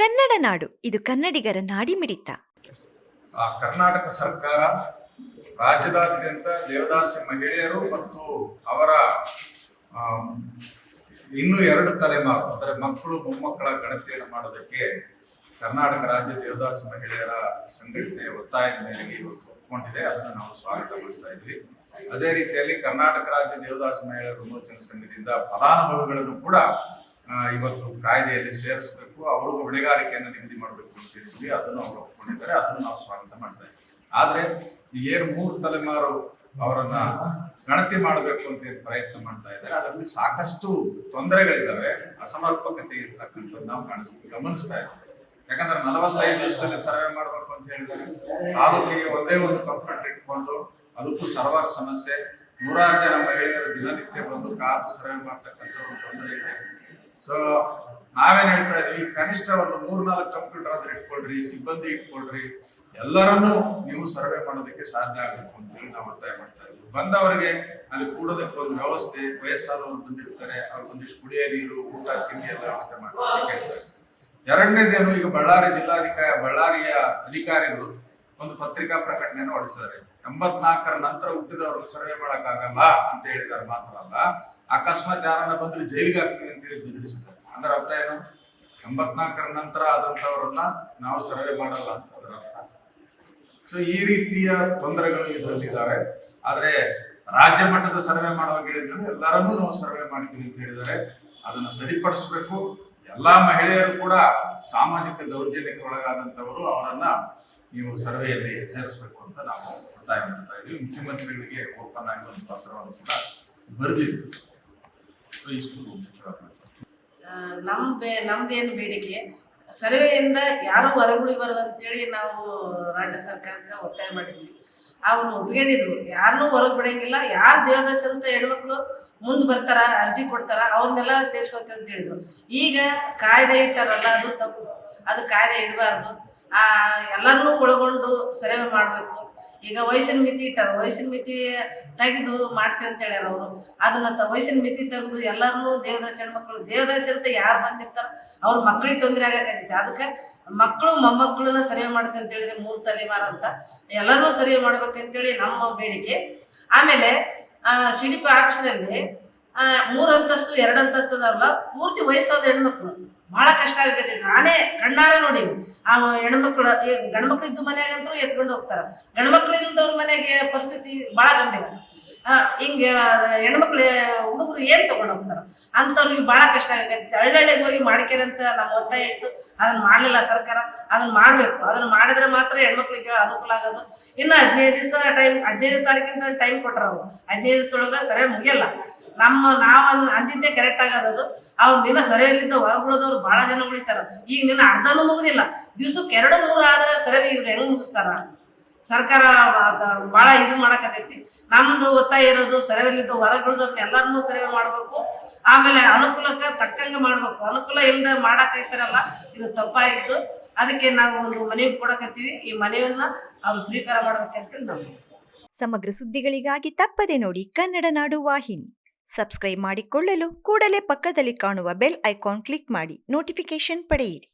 ಕನ್ನಡ ನಾಡು, ಇದು ಕನ್ನಡಿಗರ ನಾಡಿಮಿಡಿತ. ಆ ಕರ್ನಾಟಕ ಸರ್ಕಾರ ರಾಜ್ಯದಾದ್ಯಂತ ದೇವದಾಸಿ ಮಹಿಳೆಯರು ಮತ್ತು ಅವರ ಇನ್ನೂ ಎರಡು ತಲೆಮಾರು, ಅಂದರೆ ಮಕ್ಕಳು ಮೊಮ್ಮಕ್ಕಳ ಗಣತಿಯನ್ನು ಮಾಡೋದಕ್ಕೆ ಕರ್ನಾಟಕ ರಾಜ್ಯ ದೇವದಾಸಿ ಮಹಿಳೆಯರ ಸಂಘಟನೆ ಒತ್ತಾಯದ ಮೇರೆಗೆ ಇವತ್ತು ಒಪ್ಕೊಂಡಿದೆ. ಅದನ್ನು ನಾವು ಸ್ವಾಗತ ಮಾಡ್ತಾ ಇದ್ವಿ. ಅದೇ ರೀತಿಯಲ್ಲಿ ಕರ್ನಾಟಕ ರಾಜ್ಯ ದೇವದಾಸಿ ಮಹಿಳೆಯರ ವಿಮೋಚನಾ ಸಂಘದಿಂದ ಫಲಾನುಭವಿಗಳನ್ನು ಕೂಡ ಇವತ್ತು ಕಾಯ್ದೆಯಲ್ಲಿ ಸೇರಿಸಬೇಕು, ಅವ್ರಿಗೂ ಹೊಣೆಗಾರಿಕೆಯನ್ನು ನಿಗದಿ ಮಾಡಬೇಕು ಅಂತ ಹೇಳಿ ಅದನ್ನು ಅವರು ಒಪ್ಕೊಂಡಿದ್ದಾರೆ. ಅದನ್ನು ನಾವು ಸ್ವಾಗತ ಮಾಡ್ತಾ ಆದ್ರೆ ಏನು ಮೂರು ತಲೆಮಾರು ಅವರನ್ನ ಗಣತಿ ಮಾಡಬೇಕು ಅಂತ ಪ್ರಯತ್ನ ಮಾಡ್ತಾ ಇದ್ದಾರೆ. ಅದರಲ್ಲಿ ಸಾಕಷ್ಟು ತೊಂದರೆಗಳಿದ್ದಾವೆ. ಅಸಮರ್ಪಕತೆ ಇರ್ತಕ್ಕಂಥದ್ದು ನಾವು ಕಾಣಿಸ್ ಗಮನಿಸ್ತಾ ಇದ್ದೀವಿ. ಯಾಕಂದ್ರೆ ನಲವತ್ತೈದು ವರ್ಷದಲ್ಲಿ ಸರ್ವೆ ಮಾಡ್ಬೇಕು ಅಂತ ಹೇಳಿದ್ರೆ ತಾಲೂಕಿಗೆ ಒಂದೇ ಒಂದು ಕಂಪ್ಯೂಟರ್ ಇಟ್ಕೊಂಡು ಅದಕ್ಕೂ ಸರ್ವರ್ ಸಮಸ್ಯೆ. ನೂರಾರು ಜನ ಮಹಿಳೆಯರು ದಿನನಿತ್ಯ ಬಂದು ಕಾರು ಸರ್ವೆ ಮಾಡ್ತಕ್ಕಂಥ ಒಂದು ತೊಂದರೆ ಇದೆ. ಸೊ ನಾವೇನ್ ಹೇಳ್ತಾ ಇದೀವಿ, ಕನಿಷ್ಠ ಒಂದು ಮೂರ್ನಾಲ್ಕು ಕಂಪ್ಯೂಟರ್ ಆದ್ರೆ ಇಟ್ಕೊಳ್ರಿ, ಸಿಬ್ಬಂದಿ ಇಟ್ಕೊಳ್ರಿ, ಎಲ್ಲರನ್ನೂ ನೀವು ಸರ್ವೆ ಮಾಡೋದಕ್ಕೆ ಸಾಧ್ಯ ಆಗಬೇಕು ಅಂತೇಳಿ ನಾವು ಒತ್ತಾಯ ಮಾಡ್ತಾ ಇದ್ವಿ ಬಂದವರಿಗೆ ಅಲ್ಲಿ ಕೂಡೋದಕ್ಕೆ ಒಂದು ವ್ಯವಸ್ಥೆ, ವಯಸ್ಸಾದವರು ಬಂದಿರ್ತಾರೆ ಅವ್ರಿಗೊಂದಿಷ್ಟು ಕುಡಿಯೋ ನೀರು, ಊಟ, ತಿಂಡಿ ಎಲ್ಲ ವ್ಯವಸ್ಥೆ ಮಾಡ್ತಾರೆ ಎರಡನೇದೇನು, ಈಗ ಬಳ್ಳಾರಿ ಜಿಲ್ಲಾಧಿಕಾರಿ, ಬಳ್ಳಾರಿಯ ಅಧಿಕಾರಿಗಳು ಒಂದು ಪತ್ರಿಕಾ ಪ್ರಕಟಣೆಯನ್ನು ಹೊರಡಿಸಿದ್ದಾರೆ. ಎಂಬತ್ನಾಲ್ಕರ ನಂತರ ಹುಟ್ಟಿದವ್ರನ್ನ ಸರ್ವೆ ಮಾಡೋಕ್ಕಾಗಲ್ಲ ಅಂತ ಹೇಳಿದ್ದಾರೆ ಮಾತ್ರ ಅಲ್ಲ ಅಕಸ್ಮಾತ್ ಯಾರನ್ನ ಬಂದ್ರೆ ಜೈಲಿಗೆ ಹಾಕ್ತೀವಿ ಅಂತ ಹೇಳಿ ಬೆದರಿಸಿದ್ದಾರೆ. ಅಂದ್ರೆ ಅರ್ಥ ಏನು? ಎಂಬತ್ನಾಲ್ಕರ ನಂತರ ಆದಂತವರನ್ನ ನಾವು ಸರ್ವೆ ಮಾಡಲ್ಲ ಅಂತ ಅದರ ಅರ್ಥ. ಸೊ ಈ ರೀತಿಯ ತೊಂದರೆಗಳು ಎದುರಿಸಿದ್ದಾರೆ. ಆದ್ರೆ ರಾಜ್ಯ ಮಟ್ಟದ ಸರ್ವೆ ಮಾಡುವಾಗ ಹೇಳಿದ್ರೆ ಎಲ್ಲರನ್ನೂ ನಾವು ಸರ್ವೆ ಮಾಡ್ತೀವಿ ಅಂತ ಹೇಳಿದ್ದಾರೆ. ಅದನ್ನ ಸರಿಪಡಿಸ್ಬೇಕು. ಎಲ್ಲಾ ಮಹಿಳೆಯರು ಕೂಡ ಸಾಮಾಜಿಕ ದೌರ್ಜನ್ಯಕ್ಕೆ ಒಳಗಾದಂತವರು ಅವರನ್ನ ನೀವು ಸರ್ವೆಯಲ್ಲಿ ಸೇರಿಸಬೇಕು ಅಂತ ನಾವು ಒತ್ತಾಯ ಮಾಡ್ತಾ ಇದ್ವಿ. ಮುಖ್ಯಮಂತ್ರಿಗಳಿಗೆ ಓಪನ್ ಆಗಿ ಒಂದು ಪತ್ರವನ್ನು ಕೂಡ ಮುಖ್ಯವಾದ ನಮ್ ಬೇ ನಮ್ದೇನು ಬೇಡಿಕೆ, ಸರ್ವೆಯಿಂದ ಯಾರು ಹೊರಗುಳಿ ಬರದಂತೇಳಿ ನಾವು ರಾಜ್ಯ ಸರ್ಕಾರಕ್ಕೆ ಒತ್ತಾಯ ಮಾಡಿದ್ವಿ ಅವರು ಒಪ್ಕೊಂಡಿದ್ರು ಯಾರನ್ನೂ ಹೊರಗೆ ಬಿಡಂಗಿಲ್ಲ. ಯಾರು ದೇವದಾಸ ಅಂತ ಹೆಣ್ಮಕ್ಳು ಮುಂದೆ ಬರ್ತಾರ, ಅರ್ಜಿ ಕೊಡ್ತಾರ ಅವ್ರನ್ನೆಲ್ಲ ಸೇರ್ಸ್ಕೊತೀವಿ ಅಂತ ಹೇಳಿದ್ರು. ಈಗ ಕಾಯ್ದೆ ಇಟ್ಟಾರಲ್ಲ, ಅದು ತಪ್ಪು. ಅದು ಕಾಯ್ದೆ ಇಡಬಾರ್ದು. ಆ ಎಲ್ಲರನ್ನೂ ಒಳಗೊಂಡು ಸರ್ವೆ ಮಾಡಬೇಕು. ಈಗ ವಯಸ್ಸಿನ ಮಿತಿ ಇಟ್ಟಾರ. ವಯಸ್ಸಿನ ಮಿತಿ ತೆಗೆದು ಮಾಡ್ತೀವಿ ಅಂತ ಹೇಳ್ಯಾರ ಅವರು. ಅದನ್ನ ವಯಸ್ಸಿನ ಮಿತಿ ತೆಗೆದು ಎಲ್ಲರನ್ನೂ ದೇವದಾಸಿ ಹೆಣ್ಮಕ್ಳು ದೇವದಾಸಿ ಅಂತ ಯಾರು ಬಂದಿರ್ತಾರ, ಅವ್ರ ಮಕ್ಳಿಗೆ ತೊಂದರೆ ಆಗಕತ್ತೈತಿ ಅದಕ್ಕೆ ಮಕ್ಕಳು ಮೊಮ್ಮಕ್ಕಳನ್ನ ಸರಿವೆ ಮಾಡ್ತೀವಿ ಅಂತ ಹೇಳಿದ್ರೆ ಮೂರು ತಲೆಮಾರ ಅಂತ. ಎಲ್ಲರನ್ನೂ ಸರ್ವೆ ಮಾಡ್ಬೇಕಂತೇಳಿ ನಮ್ಮ ಬೇಡಿಕೆ. ಆಮೇಲೆ ಶಿಡಿಪ ಆಫೀಸ್ನಲ್ಲಿ ಮೂರು ಅಂತಸ್ತು, ಎರಡು ಅಂತಸ್ತು ಅದಾವಲ್ಲ, ಪೂರ್ತಿ ವಯಸ್ಸಾದ ಹೆಣ್ಮಕ್ಳು. ಬಹಳ ಕಷ್ಟ ಆಗುತ್ತೆ ನಾನೇ ಕಣ್ಣಾರ ನೋಡೀನಿ. ಆ, ಹೆಣ್ಮಕ್ಳು ಗಂಡ್ಮಕ್ಳು ಇದ್ದು ಮನೆಯಾಗಂತೂ ಎತ್ಕೊಂಡು ಹೋಗ್ತಾರ. ಗಂಡ್ಮಕ್ಳು ಇಲ್ದವ್ರ ಮನೆಗೆ ಪರಿಸ್ಥಿತಿ ಬಹಳ ಗಂಭೀರ. ಹಿಂಗೆ ಹೆಣ್ಮಕ್ಳು, ಹುಡುಗರು ಏನ್ ತಗೊಂಡು ಹೋಗ್ತಾರ? ಅಂಥವ್ರಿಗೆ ಬಹಳ ಕಷ್ಟ ಆಗತ್ತೆ. ಹಳ್ಳಿಗೆ ಹೋಗಿ ಮಾಡ್ಕೇರಿ ಅಂತ ನಮ್ಮ ಒತ್ತಾಯ ಇತ್ತು. ಅದನ್ನ ಮಾಡಲಿಲ್ಲ ಸರ್ಕಾರ. ಅದನ್ನ ಮಾಡಬೇಕು. ಅದನ್ನ ಮಾಡಿದ್ರೆ ಮಾತ್ರ ಹೆಣ್ಮಕ್ಳಿಗೆ ಅನುಕೂಲ ಆಗೋದು. ಇನ್ನು ಹದಿನೈದು ದಿವಸ ಟೈಮ್ ಹದಿನೈದು ತಾರೀಕಿನ ಟೈಮ್ ಕೊಟ್ರ ಅವ್ರು. ಹದಿನೈದು ದಿವಸದೊಳಗೆ ಸರಿಯಾಗಿ ಮುಗಿಯಲ್ಲ. ನಮ್ಮ, ನಾವು ಅಂದ್- ಅಂದಿದ್ದೇ ಕರೆಕ್ಟ್ ಆಗೋದು ಅವ್ರು ನಿನ್ನ ಸರಿಯಲ್ಲಿದ್ದ ಹೊರಗುಳದವ್ರು ಬಹಳ ಜನ ಉಳಿತಾರ. ಈಗ ನಿನ್ನ ಅರ್ಧನೂ ಮುಗುದಿಲ್ಲ. ದಿವ್ಸಕ್ಕೆ ಎರಡು ಮೂರು ಆದ್ರೆ ಸರಿ ಇವ್ರು ಹೆಂಗ್ ಮುಗಿಸ್ತಾರ? ಸರ್ಕಾರ ಬಹಳ ಇದು ಮಾಡಕತ್ತೈತಿ. ನಮ್ದು ಒತ್ತಾಯ ಇರೋದು ಸರಿಯಲ್ಲಿದ್ದ ಹೊರಗುಳಿದವ್ರನ್ನ ಎಲ್ಲರನ್ನೂ ಸರ್ವೆ ಮಾಡಬೇಕು. ಆಮೇಲೆ ಅನುಕೂಲಕ್ಕೆ ತಕ್ಕಂಗೆ ಮಾಡಬೇಕು. ಅನುಕೂಲ ಇಲ್ಲದೆ ಮಾಡಕೈತಾರಲ್ಲ, ಇದು ತಪ್ಪಾಯಿತು. ಅದಕ್ಕೆ ನಾವು ಒಂದು ಮನವಿ ಕೊಡಕತ್ತೀವಿ. ಈ ಮನೆಯನ್ನ ಅವ್ರು ಸ್ವೀಕಾರ ಮಾಡ್ಬೇಕಂತೇಳಿ ನಾವು ಸಮಗ್ರ ಸುದ್ದಿಗಳಿಗಾಗಿ ತಪ್ಪದೆ ನೋಡಿ ಕನ್ನಡ ನಾಡು ವಾಹಿನಿ. ಸಬ್ಸ್ಕ್ರೈಬ್ ಮಾಡಿಕೊಳ್ಳಲು ಕೂಡಲೇ ಪಕ್ಕದಲ್ಲಿ ಕಾಣುವ ಬೆಲ್ ಐಕಾನ್ ಕ್ಲಿಕ್ ಮಾಡಿ ನೋಟಿಫಿಕೇಶನ್ ಪಡೆಯಿರಿ.